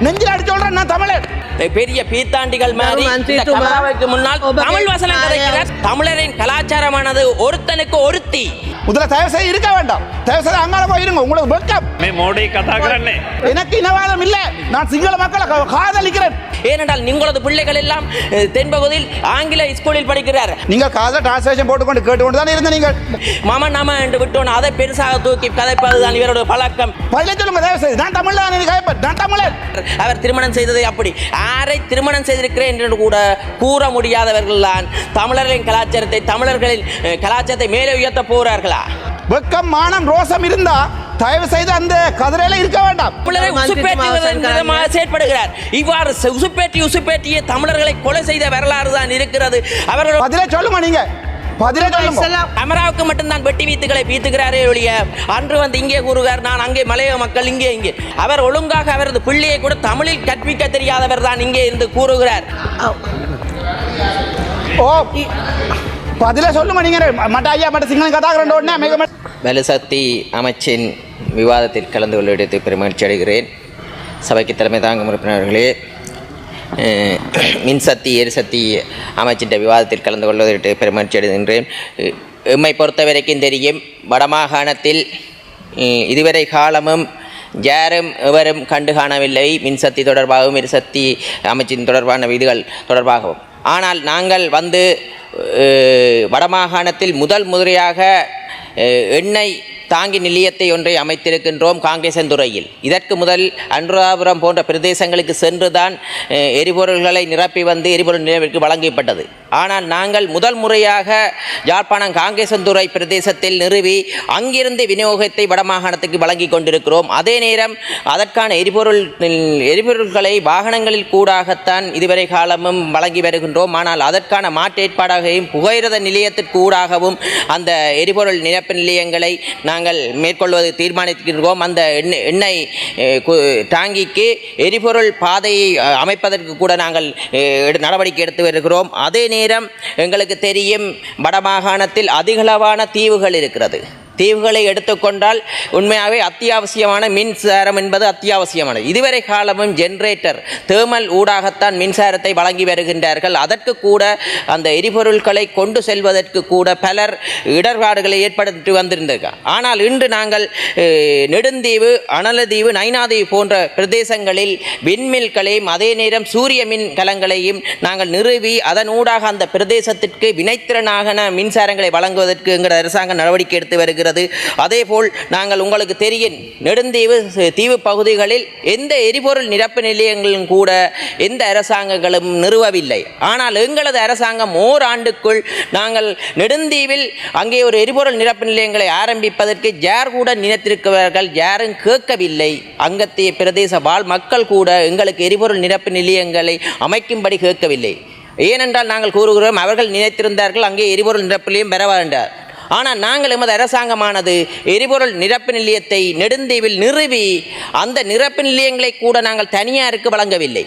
நெஞ்சில் அடிச்சு தமிழன் நான் தமிழன் பெரிய பீத்தாண்டிகள் மாதிரி முன்னால் தமிழ் வசனம் கிடைக்கிறார். தமிழரின் கலாச்சாரமானது ஒருத்தனுக்கு ஒருத்தி. முதல்ல தயவு இருக்க வேண்டாம். தயவு செய்து அங்கால போயிருங்க உங்களுக்கு வெக்கம் மோடி கதாகரன். எனக்கு இனவாதம் இல்ல. நான் சிங்கள மக்களை காதலிக்கிறேன். ஏனென்றால் நீங்களது பிள்ளைகள் எல்லாம் தென்பகுதியில் ஆங்கில ஸ்கூலில் படிக்கிறார். நீங்க காதல் டிரான்ஸ்லேஷன் போட்டுக்கொண்டு கேட்டுக்கொண்டு தான் இருந்த நீங்கள்? மாமா நாம என்று விட்டோம். அதை பெருசாக தூக்கி கதைப்பது தான் இவரோட பழக்கம். பதிலை சொல்லுங்க தயவு நான் தமிழ் நான் தமிழர் அவர் திருமணம் செய்ததை அப்படி. யாரை திருமணம் செய்திருக்கிறேன் என்று கூட கூற முடியாதவர்கள் தான். தமிழர்களின் கலாச்சாரத்தை தமிழர்களின் கலாச்சாரத்தை மேலே உயர்த்த போகிறார்களா வெக்கம் மானம் ரோசம் இருந்தா தயவு செய்து அந்த கதிரையில இருக்க வேண்டாம். தமிழரை மந்திரி உசுப்பேற்றுவதன் மாவட்டம் விதமாக செயற்படுகிறார். இவ்வாறு உசுப்பேற்றி உசுப்பேற்றிய தமிழர்களை கொலை செய்த வரலாறு தான் இருக்கிறது. அவர்கள் பதிலே சொல்லுங்க நீங்க. அமராவுக்கு மட்டும்தான் வெட்டி வீத்துக்களை வீத்துகிறாரே ஒழிய அன்று வந்து இங்கே கூறுகிறார் நான் அங்கே மலைய மக்கள் இங்கே இங்கே. அவர் ஒழுங்காக அவரது பிள்ளையை கூட தமிழில் கற்பிக்க தெரியாதவர் தான் இங்கே இருந்து கூறுகிறார். ஓ பதிலே சொல்லுங்க நீங்க. மட்ட ஐயா மட்ட சிங்களம் கதாகிறேன் உடனே வலுசக்தி அமைச்சின் விவாதத்தில் கலந்து கொள்வதற்கு பெருமகிழ்ச்சி அடைகிறேன். சபைக்கு தலைமை தாங்கும் உறுப்பினர்களே மின்சக்தி எரிசக்தி அமைச்சின்ற விவாதத்தில் கலந்து கொள்வதற்கு பெருமகிழ்ச்சி அடைகின்றேன். எம்மை பொறுத்த வரைக்கும் தெரியும் வடமாகாணத்தில் இதுவரை காலமும் யாரும் எவரும் கண்டு காணவில்லை. மின்சக்தி தொடர்பாகவும் எரிசக்தி அமைச்சின் தொடர்பான விதிகள் தொடர்பாகவும். ஆனால் நாங்கள் வந்து வடமாகாணத்தில் முதல் முறையாக எண்ணெய் தாங்கி நிலையத்தை ஒன்றை அமைத்திருக்கின்றோம் காங்கேசந்துறையில் இதற்கு முதல் அனுராபுரம் போன்ற பிரதேசங்களுக்கு சென்றுதான் எரிபொருள்களை நிரப்பி வந்து எரிபொருள் நிலையத்திற்கு வழங்கப்பட்டது. ஆனால் நாங்கள் முதல் முறையாக யாழ்ப்பாணம் காங்கேசந்துறை பிரதேசத்தில் நிறுவி அங்கிருந்து விநியோகத்தை வடமாகாணத்துக்கு வழங்கி கொண்டிருக்கிறோம். அதே நேரம் அதற்கான எரிபொருள் எரிபொருள்களை வாகனங்களில் கூடாகத்தான் இதுவரை காலமும் வழங்கி வருகின்றோம். ஆனால் அதற்கான மாற்று ஏற்பாடாகவும் புகையிரத நிலையத்திற்கூடாகவும் அந்த எரிபொருள் நிரப்பு நிலையங்களை நான் நாங்கள் மேற்கொள்வது தீர்மானித்திருக்கிறோம். அந்த எண்ணெய் எண்ணெய் டாங்கிக்கு எரிபொருள் பாதையை அமைப்பதற்கு கூட நாங்கள் எடு- நடவடிக்கை எடுத்து வருகிறோம். அதே நேரம் எங்களுக்கு தெரியும் வடமாகாணத்தில் அதிகளவான தீவுகள் இருக்கிறது. தீவுகளை எடுத்துக்கொண்டால் உண்மையாகவே அத்தியாவசியமான மின்சாரம் என்பது அத்தியாவசியமானது. இதுவரை காலமும் ஜென்ரேட்டர் தேர்மல் ஊடாகத்தான் மின்சாரத்தை வழங்கி வருகின்றார்கள். அதற்கு கூட அந்த எரிபொருட்களை கொண்டு செல்வதற்கு கூட பலர் இடர்பாடுகளை ஏற்படுத்தி வந்திருந்தது. ஆனால் இன்று நாங்கள் நெடுந்தீவு அனலதீவு நைனாதீவு போன்ற பிரதேசங்களில் விண்மில்களையும் அதே நேரம் சூரிய மின் கலங்களையும் நாங்கள் நிறுவி அதன் ஊடாக அந்த பிரதேசத்திற்கு வினைத்திறனாக மின்சாரங்களை வழங்குவதற்கு எங்கள் அரசாங்கம் நடவடிக்கை எடுத்து வருகிறது. அதேபோல் நாங்கள் உங்களுக்கு தெரியும் நெடுந்தீவு தீவு பகுதிகளில் எந்த எரிபொருள் நிரப்பு நிலையங்களும் கூட எந்த அரசாங்கங்களும் நிறுவவில்லை. ஆனால் எங்களது அரசாங்கம் ஓராண்டுக்குள் நாங்கள் நெடுந்தீவில் அங்கே ஒரு எரிபொருள் நிரப்பு நிலையங்களை ஆரம்பிப்பதற்கு யார் கூட நினைத்திருக்கிறார்கள் யாரும் கேட்கவில்லை. அங்கத்திய பிரதேச வாழ் மக்கள் கூட எங்களுக்கு எரிபொருள் நிரப்பு நிலையங்களை அமைக்கும்படி கேட்கவில்லை. ஏனென்றால் நாங்கள் கூறுகிறோம் அவர்கள் நினைத்திருந்தார்கள் அங்கே எரிபொருள் நிரப்பிலையும் பெற வேண்டார் ஆனால் நாங்கள் எமது அரசாங்கமானது எரிபொருள் நிரப்பு நிலையத்தை நெடுந்தீவில் நிறுவி அந்த நிரப்பு நிலையங்களை கூட நாங்கள் தனியாருக்கு வழங்கவில்லை.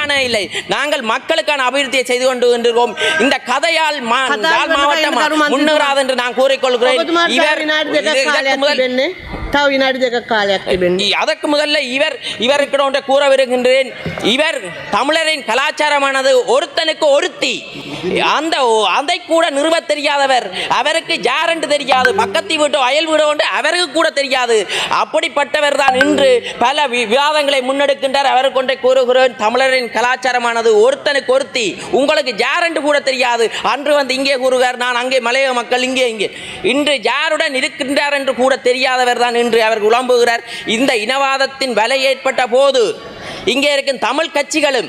எங்களுக்கான இல்லை. நாங்கள் மக்களுக்கான அபிவிருத்தியை செய்து கொண்டு கொண்டிருக்கோம் இந்த கதையால் மாவட்டம் முன்னேறாது என்று நான் கூறிக்கொள்கிறேன். විනාඩි දෙකක් இதற்கு කාලයක් முதல் තිබෙන්නේ. තව විනාඩි දෙකක් කාලයක් තිබෙන්නේ. அதற்கு முதல்ல இவர் இவருக்கு ஒன்றை கூற விருகின்றேன் இவர் தமிழரின் கலாச்சாரமானது ஒருத்தனுக்கு ஒருத்தி அந்த அதை கூட நிறுவ தெரியாதவர் அவருக்கு யாரென்று தெரியாது பக்கத்து வீட்டோ அயல் வீடோ ஒன்று அவருக்கு கூட தெரியாது அப்படிப்பட்டவர் தான் இன்று பல வி- விவாதங்களை முன்னெடுக்கின்றார் அவருக்கு ஒன்றை கூறுகிறேன் தமிழரின் கலாச்சாரமானது ஒருத்தனுக்கு ஒருத்தி உங்களுக்கு யாரென்று கூட தெரியாது அன்று வந்து இங்கே கூறுகிறார் நான் அங்கே மலைய மக்கள் இங்கே இங்கே இன்று யாருடன் இருக்கின்றார் என்று கூட தெரியாதவர் தான் என்று அவர் உழம்புகிறார் இந்த இனவாதத்தின் வலை ஏற்பட்ட போது இங்கே இருக்கும் தமிழ் கட்சிகளும்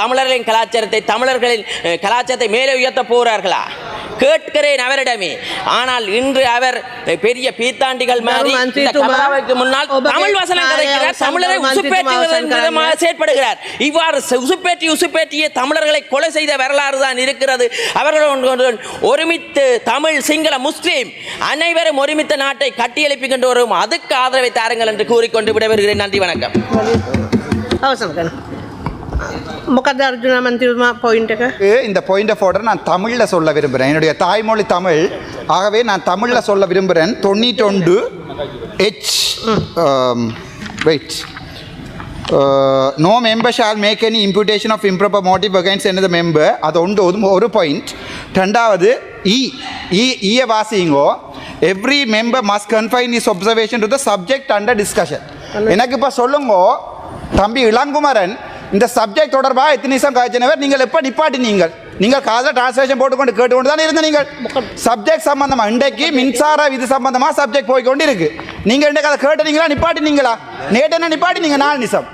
தமிழர்களின் கலாச்சாரத்தை தமிழர்களின் கலாச்சாரத்தை மேலே உயர்த்த போகிறார்களா கேட்கிறேன் அவரிடமே. ஆனால் இன்று அவர் பெரிய பீத்தாண்டிகள் முன்னால் தமிழ் வசனம் கிடைக்கிறார் தமிழரை உசுப்பேற்றுவதற்காக செயற்படுகிறார். இவ்வாறு உசுப்பேற்றி உசுப்பேற்றிய தமிழர்களை கொலை செய்த வரலாறு தான் இருக்கிறது. அவர்கள் ஒருமித்து தமிழ் சிங்கள முஸ்லீம் அனைவரும் ஒருமித்த நாட்டை கட்டியெழுப்பிக்கொண்டு வரும் அதுக்கு ஆதரவை தாருங்கள் என்று கூறிக்கொண்டு விடைபெறுகிறேன். நன்றி வணக்கம். அவசரம் මොකද අර්ජුන මන්තිතුමා පොයින්ට එක இந்த பாயிண்ட் ஆஃப் ஆர்டர் நான் தமிழில் சொல்ல விரும்புகிறேன் என்னுடைய தாய்மொழி தமிழ் ஆகவே நான் தமிழில் சொல்ல விரும்புகிறேன் தொண்ணூற்றொண்டு H wait no member shall make any imputation of improper motive against எனது மெம்பர் அது ஒன்று ஒரு- ஒரு பாயிண்ட் ரெண்டாவது இ இ ஈய வாசிங்கோ every member must confine is observation to the subject under discussion எனக்கு இப்போ சொல்லுங்கோ தம்பி இளங்குமரன் இந்த சப்ஜெக்ட் தொடர்பாக எத்தனை நிமிஷம் காய்ச்சினவர் நீங்கள் எப்போ நிப்பாட்டினீங்கள் நீங்கள் காதில் டிரான்ஸ்லேஷன் போட்டுக்கொண்டு கேட்டுக்கொண்டு தானே இருந்த நீங்கள்? சப்ஜெக்ட் சம்பந்தமா? இன்றைக்கு மின்சார விதி சம்பந்தமா சப்ஜெக்ட் போய் கொண்டு இருக்கு நீங்க இன்றைக்கு அதை கேட்டுனீங்களா? நிப்பாட்டினீங்களா நேற்று என்ன நிப்பாட்டினீங்க நாலு நிமிஷம்.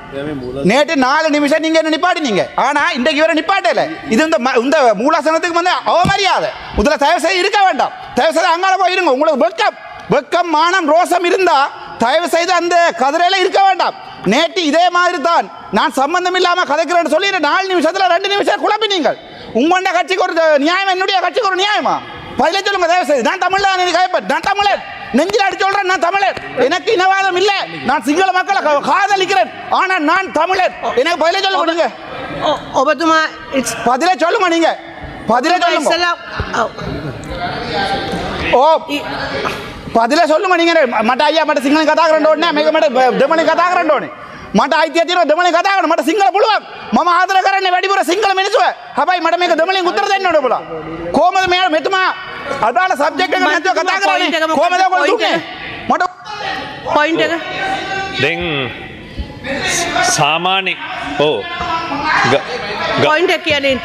நேற்று நாலு நிமிஷம் நீங்க என்ன நிப்பாட்டினீங்க ஆனா இன்றைக்கு வேற நிப்பாட்டல இது இந்த ம- இந்த மூலாசனத்துக்கு வந்து அவமரியாதை. முதல்ல தயவு செய்து இருக்க வேண்டாம். தயவு செய்து அங்கால போய் இருங்க. உங்களுக்கு வெக்கம் வெக்கம் மானம் ரோசம் இருந்தா தயவு செய்து அந்த கதிரையில இருக்க வேண்டாம். நேற்று இதே மாதிரி தான் நான் சம்பந்தம் இல்லாமல் கதைக்கிறேன்னு சொல்லி நாலு நிமிஷத்தில் ரெண்டு நிமிஷம் குழப்பி நீங்கள். உங்களோட கட்சிக்கு ஒரு நியாயம்? என்னுடைய கட்சிக்கு ஒரு நியாயமா? பதிலே சொல்லுங்க தயவு செய்து நான் தமிழ்ல கைப்பட் நான் தமிழர் நெஞ்சில் அடிச்சு சொல்றேன் நான் தமிழர் எனக்கு இனவாதம் இல்லை. நான் சிங்கள மக்களை காதலிக்கிறேன். ஆனால் நான் தமிழர் எனக்கு பதிலே சொல்லுங்க நீங்க. ஒபத்துமா பதிலே சொல்லுங்க நீங்க. பதிலே சொல்லுங்க. ஓ பதில சொல்லுங்க நீங்க මට අයියා මට සිංහල කතා කරන්න ඕනේ නෑ මේක මට දෙමළෙන් කතා කරන්න ඕනේ මට අයිතිය තියෙනවා දෙමළෙන් කතා කරන්න මට සිංහල පුළුවන් මම ආදර කරන්නේ වැඩිපුර සිංහල මිනිස්සුව හැබැයි මට මේක දෙමළෙන් උත්තර දෙන්න ඕනේ ඔබලා කොහමද මෙයා මෙතුමා අදාළ සබ්ජෙක්ට් එක නැතුව කතා point එක කරන්නේ මොකක්ද? කොහමද ඔයගොල්ලෝ point දුන්නේ එක? මට පොයින්ට එක දැන් සාමාන්‍ය ඕ ග- ග- පොයින්ට එක කියලින්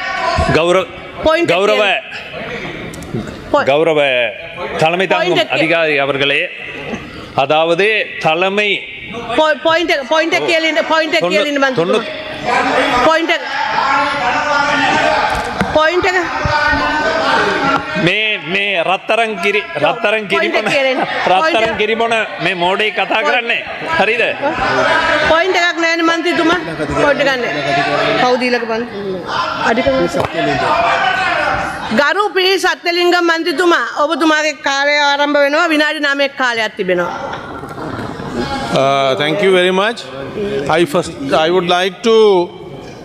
கௌரவ Point கௌரவ Point. கௌரவ தலைமை தாங்கும் Point. அதிகாரி அவர்களே அதாவது தலைமை point point කියලින් point தொண்ணூ- කියලින් මන්තුමා தொண்ணூ- point point එක මේ මේ රත්තරන් කිරි රත්තරන් Point එක කිරිබොන කියලෙන්න. රත්තරන් Point එක. කිරිබොන මේ මෝඩේ කතා කරන්නේ හරිද පොයින්ට එකක් නෑන මන්තිතුමා පොයිට ගන්න කවදීලක බන් අඩික ගරු පිරි සත්‍යලිංග මන්තිතුමා ඔබතුමාගේ කාලය ආරම්භ වෙනවා විනාඩි නමයක් කාලයක් තිබෙනවා. Uh, thank you very much. I first I would like to